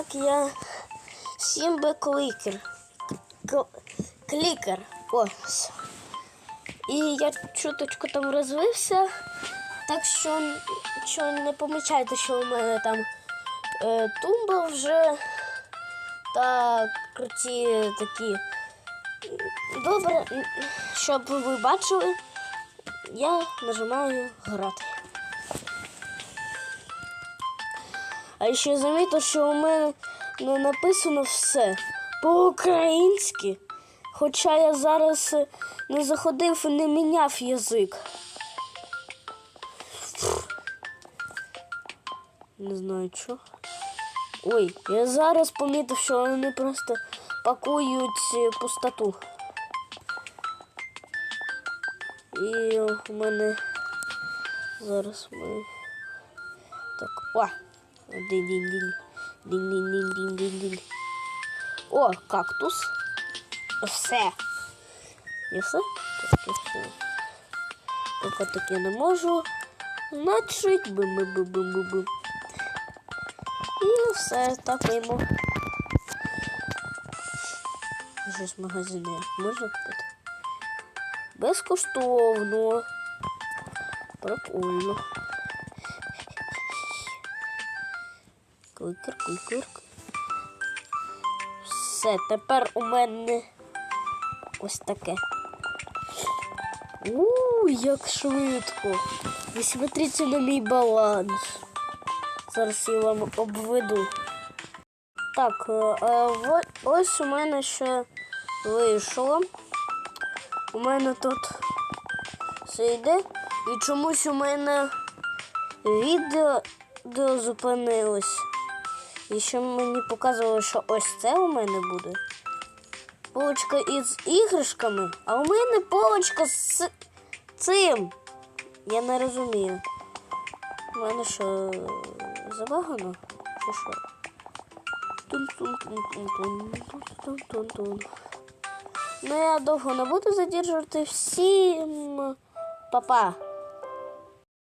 так, я Сімбе кликер. К- Клікер. Ось. І я чуточку там розвився. Так що, що не помічайте, що у мене там е, тумба вже та круті такі. Добре, щоб ви бачили, я нажимаю грати. А ще замітив, що у мене не написано все по-українськи. Хоча я зараз е, не заходив і не міняв язик. Не знаю що. Ой, я зараз помітив, що вони просто пакують е, пустоту. І у мене зараз ми. Так, о! О, кактус. Все. І все? Так, все. Поки таке не можу. Значить, бим бим бим бим бим бим І все, тапаємо. Щось в магазині можна купити? Безкоштовно. Прикольно. Кликер, кликер. Все, тепер у мене ось таке. У, як швидко. Ви смотрите на мій баланс. Зараз я вам обведу. Так, е, е, ось у мене ще вийшло. У мене тут все йде. І чомусь у мене відео відео зупинилось. І ще мені показувало, що ось це у мене буде. Полочка із іграшками, а у мене полочка з цим. Я не розумію. У мене що забагано? Чи що? Ну я довго не буду задержувати всім. Па-па.